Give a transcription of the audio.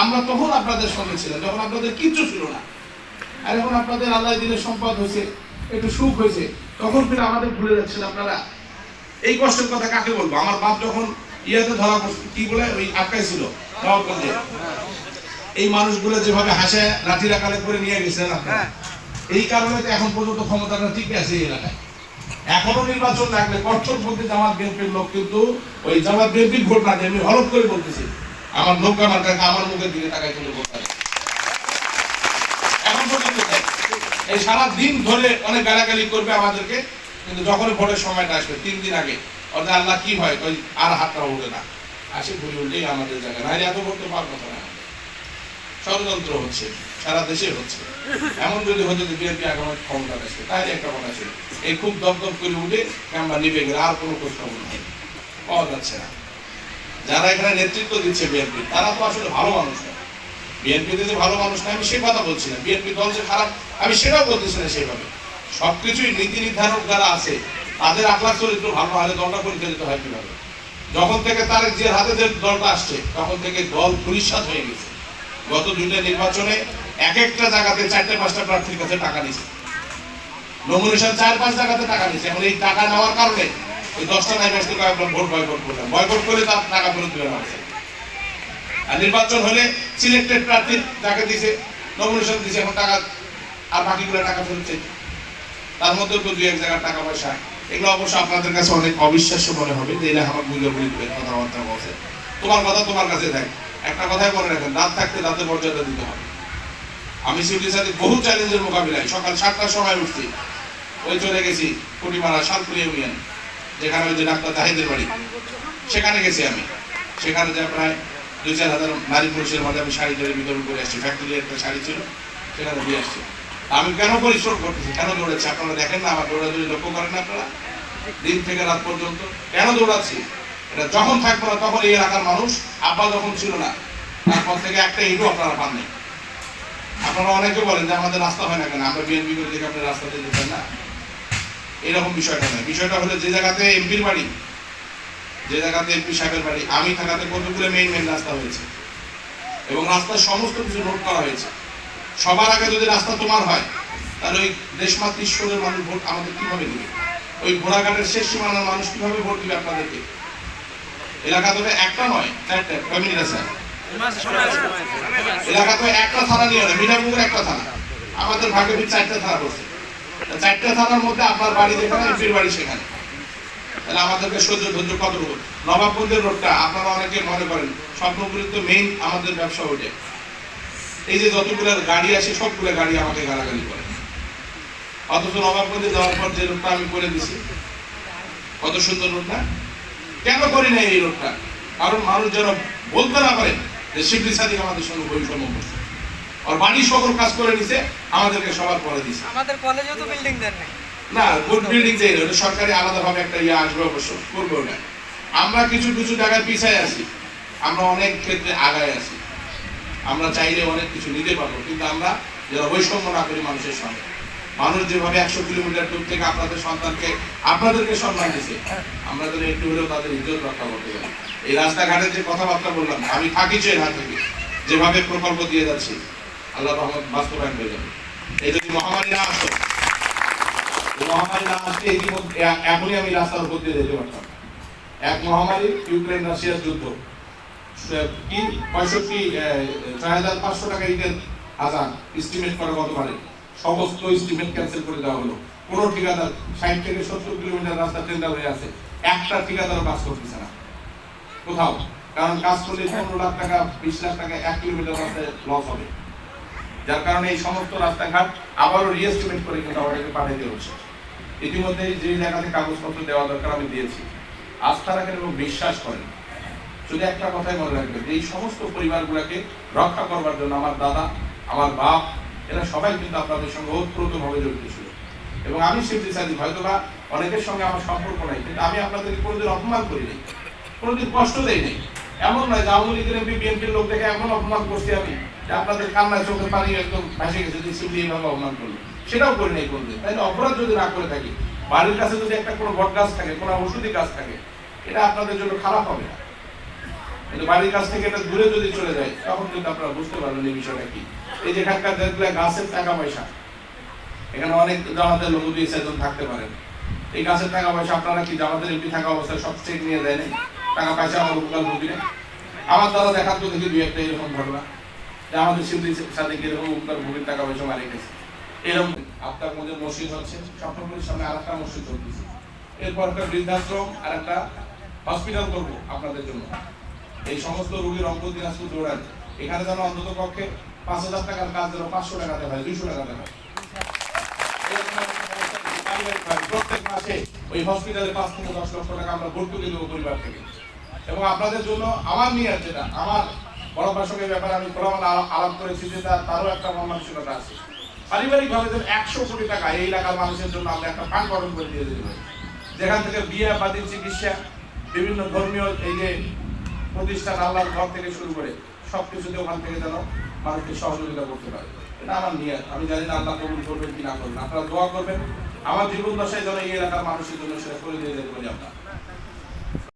আমরা তখন আপনাদের সঙ্গে ছিলাম, যখন আপনাদের কিচ্ছু ছিল না। আর এখন আপনাদের আল্লাহ দিনের সম্পদ হয়েছে, একটু সুখ হয়েছে, তখন ফিরে আমাদের ভুলে যাচ্ছেন আপনারা। এই কষ্টের কথা কাকে বলব? আমার বাপ যখন ইয়াতে ধরা কি বলে? ওই আটকাই ছিল এই মানুষগুলো যেভাবে হাসে লাঠি রাখালে করে নিয়ে গেছিলেন এই কারণে তো এখন পর্যন্ত ক্ষমতাটা ঠিক আছে এই এলাকায়। এখনও নির্বাচন লাগলে কট্টরপন্থী জামাত বিএনপির লোক কিন্তু ওই জামাত বিএনপির ভোট না আমি হলফ করে বলতেছি। আমার লোক আমার কাছে, আমার মুখের দিকে তাকাই চলে ভোট এখন পর্যন্ত এই সারা দিন ধরে অনেক গালাগালি করবে আমাদেরকে, কিন্তু যখন ভোটের সময়টা আসবে, তিন দিন আগে, অর্থাৎ আল্লাহ কি হয় ওই আর হাতটা উঠে না। আসে ঘুরে উল্টেই আমাদের জায়গা না এত করতে পারব না। ষড়যন্ত্র হচ্ছে, সারা দেশে হচ্ছে। এমন যদি হতো যে বিএনপি আগামী ক্ষমতা আসবে, তাহলে একটা কথা ছিল। এই খুব দপদপ করে উঠে আমরা নিবে গেলে আর কোনো খবর নেই। পাওয়া যাচ্ছে না। যারা এখানে নেতৃত্ব দিচ্ছে বিএনপি তারা তো আসলে ভালো মানুষ না। বিএনপি যে ভালো মানুষ না, আমি সে কথা বলছি না। বিএনপি দল যে খারাপ, আমি সেটাও বলতেছি না সেভাবে সবকিছুই নীতি নির্ধারক যারা আছে, তাদের আখলাখ চরিত্র ভালো হলে দলটা পরিচালিত হয় কীভাবে? যখন থেকে তার যে হাতে যে দলটা আসছে, তখন থেকে দল পরিষ্কার হয়ে গেছে। গত দুইটা নির্বাচনে এক একটা জায়গাতে চারটে, পাঁচটা প্রার্থীর কাছে টাকা নিছে নমিনেশন চার, পাঁচ জায়গাতে টাকা নিছে এখন এই টাকা নেওয়ার কারণে দশটা ভোট নির্বাচন হলে আপনাদের কাছে অনেক অবিশ্বাস্য মনে হবে কথাবার্তা বলছে। তোমার কথা তোমার কাছে থাকে একটা কথাই মনে রাখেন দাঁত থাকতে দাঁতের মর্যাদা দিতে হবে। আমি সাথে বহু চ্যালেঞ্জের মোকাবিলায়। সকাল সাতটার সময় উঠছি। ওই চলে গেছি কুটিমারা শালপুরি ইউনিয়ন যেখানে ওই যে ডাক্তার জাহিদের বাড়ি, সেখানে গেছি আমি। সেখানে যা প্রায় দুই চার হাজার নারী পুরুষের মধ্যে আমি শাড়ি টাড়ি বিতরণ করে আসছি। ফ্যাক্টরি একটা শাড়ি ছিল, সেখানে দিয়ে আসছি। আমি কেন পরিশ্রম করতেছি? কেন দৌড়াচ্ছি? আপনারা দেখেন না, আমার দৌড়াদৌড়ি লক্ষ্য করেন আপনারা? দিন থেকে রাত পর্যন্ত কেন দৌড়াচ্ছি? এটা যখন থাকব না তখন এই এলাকার মানুষ আব্বা যখন ছিল না, তারপর থেকে একটা ইটও আপনারা পাননি আপনারা অনেকে বলেন যে আমাদের রাস্তা হয় না কেন? আমরা বিএনপি করে দেখে আপনি রাস্তাতে যেতেন না। এরকম বিষয়টা নয়। বিষয়টা হলো যে জায়গাতে এমপির বাড়ি, যে জায়গাতে এমপি সাহেবের বাড়ি, আমি থাকাতে কতগুলো মেইন মেইন রাস্তা হয়েছে। এবং রাস্তার সমস্ত কিছু নোট করা হয়েছে। সবার আগে যদি রাস্তা তোমার হয়, তাহলে ওই দেশমাতৃ ঈশ্বরের মানুষ ভোট আমাদের কীভাবে দিবে? ওই ঘোড়াঘাটের শেষ সীমানার মানুষ কীভাবে ভোট দিবে আপনাদেরকে? এলাকা তবে একটা নয় চারটা আছে? এলাকা তো একটা থানা নিয়ে মিনাপুকুর একটা থানা। আমাদের ভাগে ভিত চারটা থানা করছে। চারটা থানার মধ্যে আপনার বাড়ি যেখানে, এমপির বাড়ি সেখানে। তাহলে আমাদেরকে সহ্য ধৈর্য কতটুকু? নবাবগঞ্জের রোডটা আপনারা অনেকে মনে করেন স্বপ্নপুরীর তো মেইন আমাদের ব্যবসা ওইটা এই যে যতগুলো গাড়ি আসে সবগুলো গাড়ি আমাকে গালাগালি করে। অথচ নবাবগঞ্জে যাওয়ার পর যে রোডটা আমি করে দিছি, কত সুন্দর রোড না কেন করি না এই রোডটা? কারণ মানুষ যেন বলতে না পারে যে শিবলি সাদিক আমাদের সঙ্গে বৈষম্য করছে। আর বাড়ি সকল কাজ করে নিছে আমাদেরকে সবার পরে দিছে। আমাদের কলেজেও তো বিল্ডিং দেন নাই। না গুড বিল্ডিং যে ওটা সরকারি আলাদাভাবে একটা ইয়ে আসবে অবশ্য করবে ওটা আমরা কিছু কিছু জায়গায় পিছায় আছি আমরা অনেক ক্ষেত্রে আগায় আছি। আমরা চাইলে অনেক কিছু নিতে পারব কিন্তু আমরা যারা বৈষম্য না করি মানুষের সঙ্গে। মানুষ যেভাবে একশো কিলোমিটার দূর থেকে আপনাদের সন্তানকে আপনাদেরকে সম্মান দিছে আমরা যেন একটু হলেও তাদের ইজ্জত রক্ষা করতে পারি এই রাস্তাঘাটের যে কথাবার্তা বললাম আমি থাকি চেয়ে হাত থেকে যেভাবে প্রকল্প দিয়ে যাচ্ছি আল্লাহ রহমত বাস্তবায়ন হয়ে যাবে এই যদি মহামারী না আসতো মহামারী না আসলে ইতিমধ্যে এখনই আমি রাস্তার উপর দিয়ে যেতে পারতাম। এক মহামারী, ইউক্রেন রাশিয়ার যুদ্ধ। কি পঁয়ষট্টি ছয় হাজার পাঁচশো টাকা ঈদের আজান এস্টিমেট করা কত পারে সমস্ত এস্টিমেট ক্যান্সেল করে দেওয়া হলো। কোনো ঠিকাদার ষাট থেকে সত্তর কিলোমিটার রাস্তা টেন্ডার হয়ে আছে। একটা ঠিকাদারও কাজ করতেছে না। কোথাও। কারণ কাজ করলে পনেরো লাখ টাকা, বিশ লাখ টাকা, এক কিলোমিটার রাস্তায় লস হবে। যার কারণে এই সমস্ত রাস্তাঘাট আবারও রিএস্টিমেট করে কিন্তু আমাদেরকে পাঠাইতে হচ্ছে। ইতিমধ্যে যে জায়গাতে কাগজপত্র দেওয়া দরকার আমি দিয়েছি। আস্থা রাখেন এবং বিশ্বাস করেন। শুধু একটা কথাই মনে রাখবেন যে এই সমস্ত পরিবারগুলোকে রক্ষা করবার জন্য আমার দাদা, আমার বাপ, এরা সবাই কিন্তু আপনাদের সঙ্গে ওতপ্রোতভাবে জড়িত ছিল। এবং আমি শিবজি সাদি হয়তো বা অনেকের সঙ্গে আমার সম্পর্ক নাই, কিন্তু আমি আপনাদেরকে কোনোদিন অপমান করি নাই কোনোদিন কষ্ট দেই নাই এমন নয় যে আওয়ামী লীগের এমপি বিএনপির লোক দেখে এমন অপমান করছি আমি যে আপনাদের কান্নায় চোখে পানি একদম ভাসে গেছে যে শিবলি এইভাবে অপমান করল। সেটাও করি নাই কোনোদিন। তাই অপরাধ যদি না করে থাকি, বাড়ির কাছে যদি একটা কোনো বট গাছ থাকে, কোনো ওষুধি গাছ থাকে, এটা আপনাদের জন্য খারাপ হবে না। কিন্তু বাড়ির কাছ থেকে এটা দূরে যদি চলে যায়, তখন কিন্তু আপনারা বুঝতে পারবেন এই বিষয়টা কি। এই যে এখানকার দেখলে গাছের টাকা পয়সা, এখানে অনেক জামাতের লোক দুই চারজন থাকতে পারেন। এই গাছের টাকা পয়সা আপনারা কি জামাতের এমপি থাকা অবস্থায় সব চেক নিয়ে দেয় টাকা পয়সা আমার উপকার ভুগি না। আমার দ্বারা দেখার তো দেখি দুই একটা এরকম ঘটনা। যে আমাদের শিল্পীর সাথে এরকম উপকার ভুগির টাকা পয়সা মারি গেছে এরকম আপনার মধ্যে মসজিদ হচ্ছে স্বপ্নপুরের সামনে আর একটা মসজিদ চলতেছে। এরপর একটা বৃদ্ধাশ্রম আর একটা হসপিটাল করব আপনাদের জন্য। এই সমস্ত রোগীর অঙ্ক দিনাজপুর জোড়ান এখানে যেন অন্তত পক্ষে পাঁচ হাজার টাকার কাজ যেন পাঁচশো টাকাতে হয়, দুইশো টাকাতে হয়। প্রত্যেক মাসে ওই হসপিটালে পাঁচ থেকে দশ লক্ষ টাকা আমরা ভর্তুকি দেবো পরিবার থেকে। এবং আপনাদের জন্য আমার নিয়ে যেটা আমার বড় ভাষকের ব্যাপারে আমি খোলামেলা আলাপ- করেছি যে তারও একটা মনমানসিকতা আছে। পারিবারিক ভাবে যেন একশো কোটি টাকা এই এলাকার মানুষের জন্য আমরা একটা ফান্ড গঠন করে দিয়ে দিতে পারি যেখান থেকে বিয়ে বাদী চিকিৎসা, বিভিন্ন ধর্মীয় এই যে প্রতিষ্ঠান, আল্লাহর ঘর থেকে শুরু করে সবকিছুতে ওখান থেকে যেন মানুষকে সহযোগিতা করতে পারে। এটা আমার নিয়ত। আমি জানি না আল্লাহ কবুল করবেন কি না করবেন। আপনারা দোয়া করবেন। আমার জীবন দশায় যেন এই এলাকার মানুষের জন্য সেটা করে দিয়ে যেতে পারি আমরা।